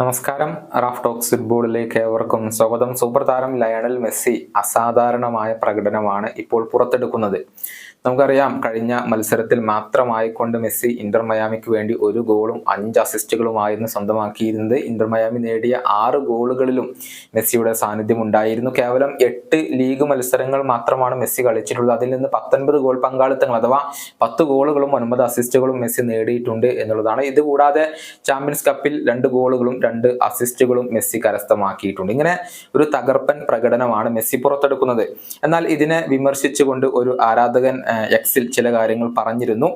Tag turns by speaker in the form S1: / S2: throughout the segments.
S1: നമസ്കാരം. Raf talks ഫുട്ബോളിലേക്ക് ഏവർക്കും സ്വാഗതം. സൂപ്പർ താരം ലയണൽ മെസ്സി അസാധാരണമായ പ്രകടനമാണ് ഇപ്പോൾ പുറത്തെടുക്കുന്നത്. നമുക്കറിയാം കഴിഞ്ഞ മത്സരത്തിൽ മാത്രമായിക്കൊണ്ട് മെസ്സി ഇന്റർ മയാമിക്ക് വേണ്ടി ഒരു ഗോളും അഞ്ച് അസിസ്റ്റുകളുമായിരുന്നു സ്വന്തമാക്കിയിരുന്നത്. ഇന്റർ മയാമി നേടിയ ആറ് ഗോളുകളിലും മെസ്സിയുടെ സാന്നിധ്യം ഉണ്ടായിരുന്നു. കേവലം എട്ട് ലീഗ് മത്സരങ്ങൾ മാത്രമാണ് മെസ്സി കളിച്ചിട്ടുള്ളത്. അതിൽ നിന്ന് പത്തൊൻപത് ഗോൾ പങ്കാളിത്തങ്ങൾ അഥവാ പത്ത് ഗോളുകളും ഒൻപത് അസിസ്റ്റുകളും മെസ്സി നേടിയിട്ടുണ്ട് എന്നുള്ളതാണ്. ഇതുകൂടാതെ ചാമ്പ്യൻസ് കപ്പിൽ രണ്ട് ഗോളുകളും രണ്ട് അസിസ്റ്റുകളും മെസ്സി കരസ്ഥമാക്കിയിട്ടുണ്ട്. ഇങ്ങനെ ഒരു തകർപ്പൻ പ്രകടനമാണ് മെസ്സി പുറത്തെടുക്കുന്നത്. എന്നാൽ ഇതിനെ വിമർശിച്ചുകൊണ്ട് ഒരു ആരാധകൻ എക്സിൽ ചില കാര്യങ്ങൾ പറഞ്ഞിരുന്നു.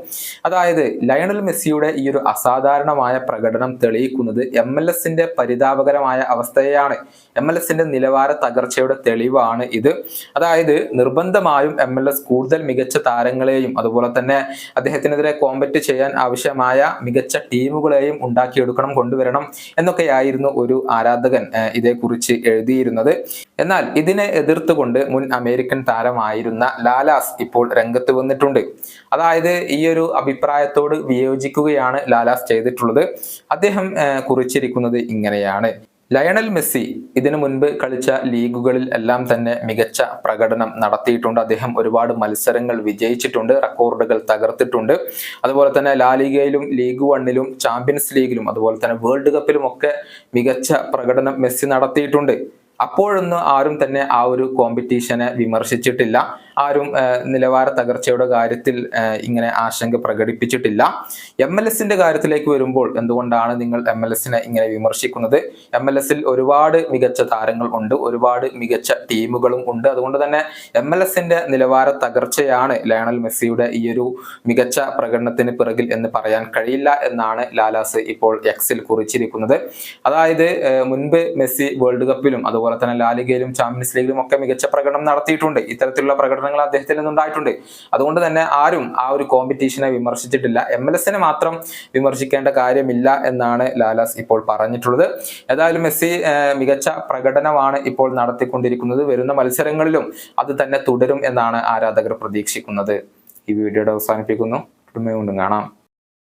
S1: അതായത് ലയണൽ മെസ്സിയുടെ ഈ ഒരു അസാധാരണമായ പ്രകടനം തെളിയിക്കുന്നത് എം എൽ എസിന്റെ പരിതാപകരമായ അവസ്ഥയാണ് എം എൽ എസിന്റെ നിലവാര തകർച്ചയുടെ തെളിവാണ് ഇത്. അതായത് നിർബന്ധമായും എം എൽ എസ് കൂടുതൽ മികച്ച താരങ്ങളെയും അതുപോലെ തന്നെ അദ്ദേഹത്തിനെതിരെ കോമ്പറ്റ് ചെയ്യാൻ ആവശ്യമായ മികച്ച ടീമുകളെയും ഉണ്ടാക്കിയെടുക്കണം കൊണ്ടുവരണം എന്നൊക്കെയായിരുന്നു ഒരു ആരാധകൻ ഇതേക്കുറിച്ച് എഴുതിയിരുന്നത്. എന്നാൽ ഇതിനെ എതിർത്തുകൊണ്ട് മുൻ അമേരിക്കൻ താരമായിരുന്ന ലാലാസ് ഇപ്പോൾ രംഗത്ത് വന്നിട്ടുണ്ട്. അതായത് ഈ ഒരു അഭിപ്രായത്തോട് വിയോജിക്കുകയാണ് ലാലാസ് ചെയ്തിട്ടുള്ളത്. അദ്ദേഹം കുറിച്ചിരിക്കുന്നത് ഇങ്ങനെയാണ്. ലയണൽ മെസ്സി ഇതിനു മുൻപ് കളിച്ച ലീഗുകളിൽ എല്ലാം തന്നെ മികച്ച പ്രകടനം നടത്തിയിട്ടുണ്ട്. അദ്ദേഹം ഒരുപാട് മത്സരങ്ങൾ വിജയിച്ചിട്ടുണ്ട് റെക്കോർഡുകൾ തകർത്തിട്ടുണ്ട്. അതുപോലെ തന്നെ ലാലിഗയിലും ലീഗ് വണ്ണിലും ചാമ്പ്യൻസ് ലീഗിലും അതുപോലെ തന്നെ വേൾഡ് കപ്പിലും ഒക്കെ മികച്ച പ്രകടനം മെസ്സി നടത്തിയിട്ടുണ്ട്. അപ്പോഴൊന്നും ആരും തന്നെ ആ ഒരു കോമ്പറ്റീഷനെ വിമർശിച്ചിട്ടില്ല. ആരും നിലവാര തകർച്ചയുടെ കാര്യത്തിൽ ഇങ്ങനെ ആശങ്ക പ്രകടിപ്പിച്ചിട്ടില്ല. എം എൽ എസിന്റെ കാര്യത്തിലേക്ക് വരുമ്പോൾ എന്തുകൊണ്ടാണ് നിങ്ങൾ എം എൽ എസിനെ ഇങ്ങനെ വിമർശിക്കുന്നത്? എം എൽ എസിൽ ഒരുപാട് മികച്ച താരങ്ങൾ ഉണ്ട് ഒരുപാട് മികച്ച ടീമുകളും ഉണ്ട്. അതുകൊണ്ട് തന്നെ എം എൽ എസിന്റെ നിലവാര തകർച്ചയാണ് ലയണൽ മെസ്സിയുടെ ഈ ഒരു മികച്ച പ്രകടനത്തിന് പിറകിൽ എന്ന് പറയാൻ കഴിയില്ല എന്നാണ് ലാലാസ് ഇപ്പോൾ എക്സിൽ കുറിച്ചിരിക്കുന്നത്. അതായത് മുൻപ് മെസ്സി വേൾഡ് കപ്പിലും അതുപോലെ തന്നെ ലാലിഗയിലും ചാമ്പ്യൻസ് ലീഗിലും ഒക്കെ മികച്ച പ്രകടനം നടത്തിയിട്ടുണ്ട്. ഇത്തരത്തിലുള്ള പ്രകടനങ്ങൾ അദ്ദേഹത്തിൽ നിന്നുണ്ടായിട്ടുണ്ട് അതുകൊണ്ട് തന്നെ ആരും ആ ഒരു കോമ്പറ്റീഷനെ വിമർശിച്ചിട്ടില്ല. എം എൽ എസിനെ മാത്രം വിമർശിക്കേണ്ട കാര്യമില്ല എന്നാണ് ലാലാസ് ഇപ്പോൾ പറഞ്ഞിട്ടുള്ളത്. ഏതായാലും മെസ്സി മികച്ച പ്രകടനമാണ് ഇപ്പോൾ നടത്തിക്കൊണ്ടിരിക്കുന്നത്. വരുന്ന മത്സരങ്ങളിലും അത് തന്നെ തുടരും എന്നാണ് ആരാധകർ പ്രതീക്ഷിക്കുന്നത്. ഈ വീഡിയോയുടെ അവസാനിപ്പിക്കുന്നു. കാണാം.